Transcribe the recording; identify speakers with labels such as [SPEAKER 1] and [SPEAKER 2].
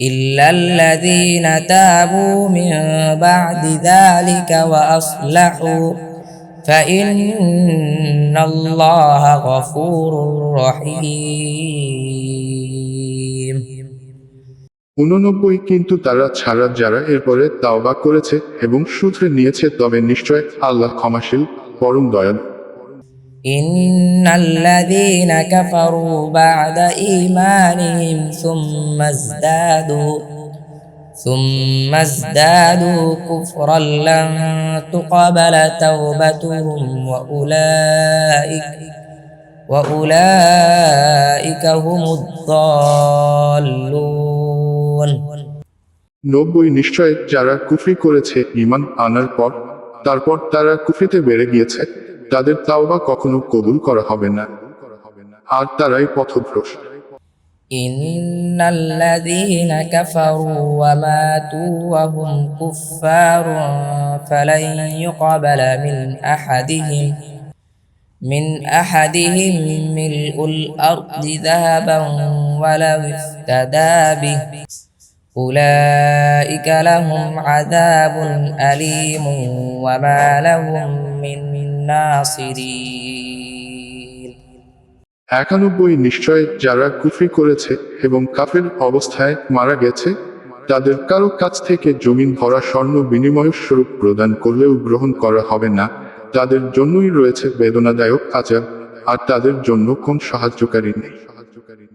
[SPEAKER 1] إلا الذين تابوا من بعد ذلك وأصلحوا فإن الله غفور رحيم
[SPEAKER 2] উননব্বই কিন্তু তারা ছাড়া যারা এরপরে তাওবা করেছে এবং শুধরে নিয়েছে তবে নিশ্চয় আল্লাহ ক্ষমাশীল পরম দয়ালু
[SPEAKER 1] إن الذين كفروا بعد إيمانهم ثم ازدادوا ثم ازدادوا كفرا لن تقبل توبتهم وأولئك وأولئك هم الضالون
[SPEAKER 2] নব্বই নিশ্চয় যারা কুফরি করেছে ইমান আনার পর তারপর তারা কুফরিতে বেড়ে গিয়েছে তাদের তাওবা কখনো কবুল করা হবে না আর তারাই পথভ্রষ্ট
[SPEAKER 1] إن الذين كفروا وماتوا وهم كفار فلن يقبل من أحدهم من أحدهم ملء الأرض ذهبا ولو افتدى به أولئك لهم عذاب أليم وما لهم من ناصرين
[SPEAKER 2] একানব্বই নিশ্চয় যারা কুফরি করেছে এবং কাফের অবস্থায় মারা গেছে তাদের কারো কাছ থেকে জমিন ভরা স্বর্ণ বিনিময় স্বরূপ প্রদান করলেও গ্রহণ করা হবে না তাদের জন্যই রয়েছে বেদনাদায়ক আচার আর তাদের জন্য কোন সাহায্যকারী নেই